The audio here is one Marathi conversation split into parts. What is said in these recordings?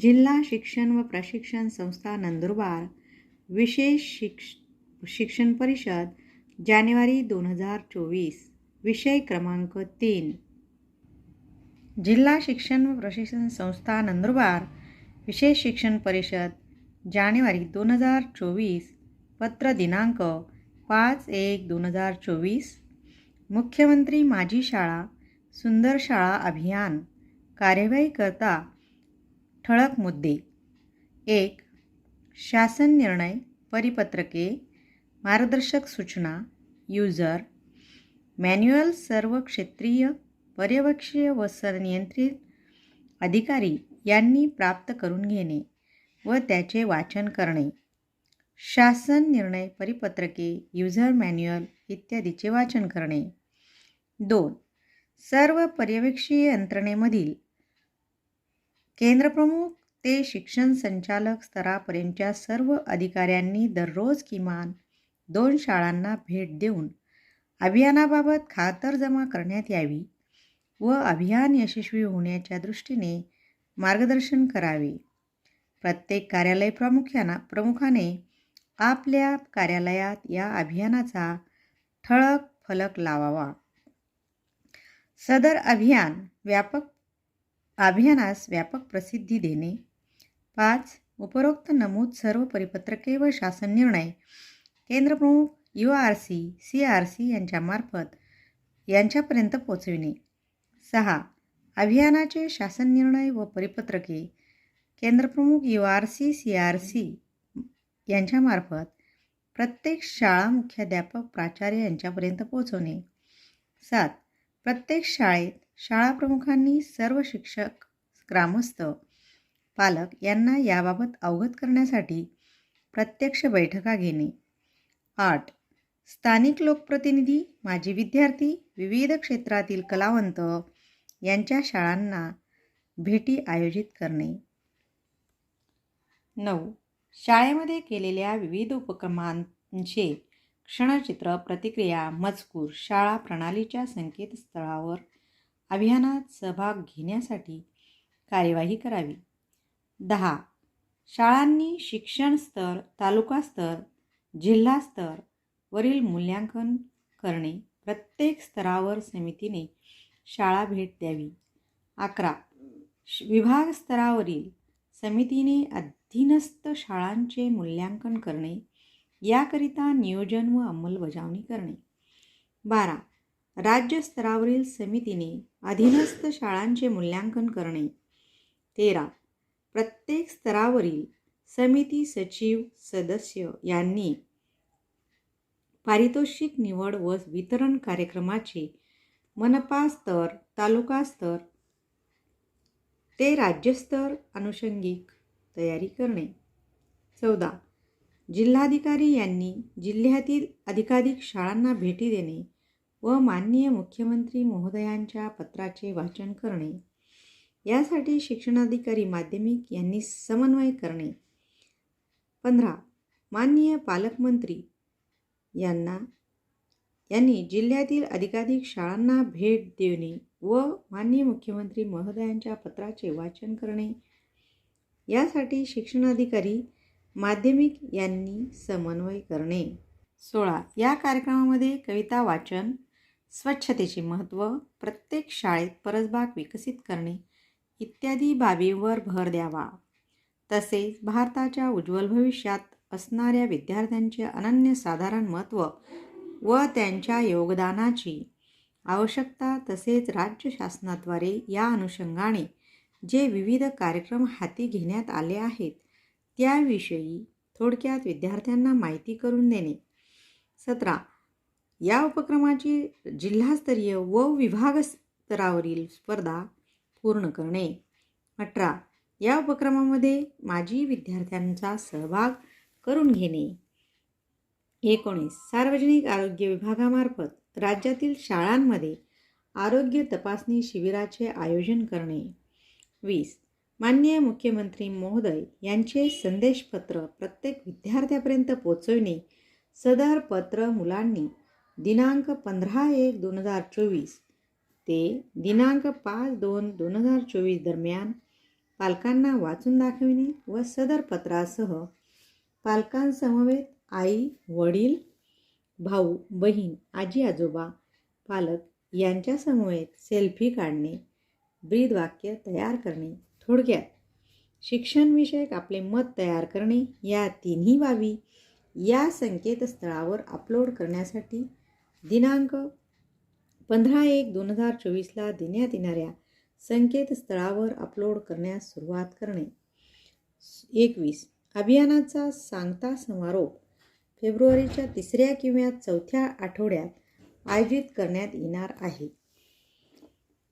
जिल्हा शिक्षण व प्रशिक्षण संस्था नंदुरबार विशेष शिक्ष शिक्षण परिषद जानेवारी दोन हजार चोवीस विषय क्रमांक तीन. जिल्हा शिक्षण व प्रशिक्षण संस्था नंदुरबार विशेष शिक्षण परिषद जानेवारी दोन हजार चोवीस पत्र दिनांक पाच एक दोन हजार चोवीस मुख्यमंत्री माझी शाळा सुंदर शाळा अभियान कार्यवाही करता ठळक मुद्दे. एक शासन निर्णय परिपत्रके मार्गदर्शक सूचना युजर मॅन्युअल सर्व क्षेत्रीय पर्यवेक्षीय व सरनियंत्रित अधिकारी यांनी प्राप्त करून घेणे व त्याचे वाचन करणे. शासन निर्णय परिपत्रके युजर मॅन्युअल इत्यादीचे वाचन करणे. दोन सर्व पर्यवेक्षीय यंत्रणेमधील केंद्रप्रमुख ते शिक्षण संचालक स्तरापर्यंतच्या सर्व अधिकाऱ्यांनी दररोज किमान दोन शाळांना भेट देऊन अभियानाबाबत खातरजमा करण्यात यावी व अभियान यशस्वी होण्याच्या दृष्टीने मार्गदर्शन करावे. प्रत्येक कार्यालय प्रामुख्याना प्रमुखाने आपल्या कार्यालयात या अभियानाचा ठळक फलक लावावा. सदर अभियान व्यापक अभियानास व्यापक प्रसिद्धी देणे. पाच उपरोक्त नमूद सर्व परिपत्रके व शासन निर्णय. केंद्रप्रमुख U R C C R C यांच्यामार्फत यांच्यापर्यंत पोचविणे. सहा अभियानाचे शासन निर्णय व परिपत्रके. केंद्रप्रमुख U R C C R C यांच्यामार्फत प्रत्येक शाळा मुख्याध्यापक प्राचार्य यांच्यापर्यंत पोचवणे. सात प्रत्येक शाळेत शाळा प्रमुखांनी सर्व शिक्षक ग्रामस्थ पालक यांना याबाबत अवगत करण्यासाठी प्रत्यक्ष बैठका घेणे. आठ. स्थानिक लोकप्रतिनिधी माजी विद्यार्थी विविध क्षेत्रातील कलावंत यांच्या शाळांना भेटी आयोजित करणे. नऊ. शाळेमध्ये केलेल्या विविध उपक्रमांचे क्षणचित्र प्रतिक्रिया मजकूर शाळा प्रणालीच्या संकेतस्थळावर अभियानात सहभाग घेण्यासाठी कार्यवाही करावी. दहा. शाळांनी शिक्षण स्तर तालुका स्तर जिल्हा स्तर वरील मूल्यांकन करणे प्रत्येक स्तरावर समितीने शाळा भेट द्यावी. अकरा. विभाग स्तरावरील समितीने अधीनस्थ शाळांचे मूल्यांकन करणे याकरिता नियोजन व अंमलबजावणी करणे. बारा. राज्यस्तरावरील समितीने अधीनस्थ शाळांचे मूल्यांकन करणे. तेरा. प्रत्येक स्तरावरील समिती सचिव सदस्य यांनी पारितोषिक निवड व वितरण कार्यक्रमाचे मनपा स्तर तालुका स्तर ते राज्यस्तर अनुषंगिक तयारी करणे. चौदा. जिल्हाधिकारी यांनी जिल्ह्यातील अधिकाधिक शाळांना भेटी देणे व माननीय मुख्यमंत्री महोदयांच्या पत्राचे वाचन करणे. यासाठी शिक्षणाधिकारी माध्यमिक यांनी समन्वय करणे. पंधरा माननीय पालकमंत्री यांना यांनी जिल्ह्यातील अधिकाधिक शाळांना भेट देणे व माननीय मुख्यमंत्री महोदयांच्या पत्राचे वाचन करणे. यासाठी शिक्षणाधिकारी माध्यमिक यांनी समन्वय करणे. सोळा या कार्यक्रमामध्ये कविता वाचन स्वच्छतेचे महत्त्व प्रत्येक शाळेत परसबाग विकसित करणे इत्यादी बाबींवर भर द्यावा. तसेच भारताच्या उज्ज्वल भविष्यात असणाऱ्या विद्यार्थ्यांचे अनन्यसाधारण महत्त्व व त्यांच्या योगदानाची आवश्यकता तसेच राज्य शासनाद्वारे या अनुषंगाने जे विविध कार्यक्रम हाती घेण्यात आले आहेत त्याविषयी थोडक्यात विद्यार्थ्यांना माहिती करून देणे. सतरा या उपक्रमाची जिल्हास्तरीय व विभाग स्तरावरील स्पर्धा पूर्ण करणे. अठरा. या उपक्रमामध्ये माजी विद्यार्थ्यांचा सहभाग करून घेणे. एकोणीस. सार्वजनिक आरोग्य विभागामार्फत राज्यातील शाळांमध्ये आरोग्य तपासणी शिबिराचे आयोजन करणे. वीस. माननीय मुख्यमंत्री महोदय यांचे संदेशपत्र प्रत्येक विद्यार्थ्यापर्यंत पोचविणे. सदर पत्र मुलांनी दिनांक पंधरा एक दोन हजार चोवीस ते दिनांक पाच दोन दोन हजार चोवीस दरम्यान पालकांना वाचून दाखविणे व सदर पत्रासह पालकांसमवेत आई वडील भाऊ बहीण आजी आजोबा पालक यांच्यासमवेत सेल्फी काढणे ब्रीदवाक्य तयार करणे थोडक्यात शिक्षणविषयक आपले मत तयार करणे या तिन्ही बाबी या संकेतस्थळावर अपलोड करण्यासाठी दिनांक पंधरा एक दोन हजार चोवीसला देण्यात येणाऱ्या संकेतस्थळावर अपलोड करण्यास सुरुवात करणे. एकवीस अभियानाचा सांगता समारोप फेब्रुवारीच्या तिसऱ्या किंवा चौथ्या आठवड्यात आयोजित करण्यात येणार आहे.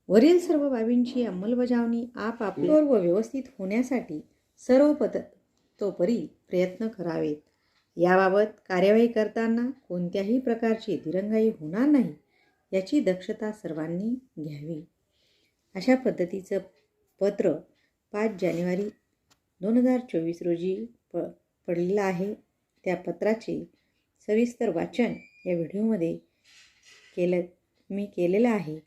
वरील सर्व बाबींची अंमलबजावणी आपापल्यावर व व्यवस्थित होण्यासाठी सर्व पद्धतोपरी प्रयत्न करावेत. याबाबत कार्यवाही करताना कोणत्याही प्रकारची दिरंगाई होणार नाही याची दक्षता सर्वांनी घ्यावी. अशा पद्धतीचं पत्र पाच जानेवारी दोन हजार चोवीस रोजी प पडलेलं आहे. त्या पत्राचे सविस्तर वाचन या व्हिडिओमध्ये केलं मी केलेलं आहे.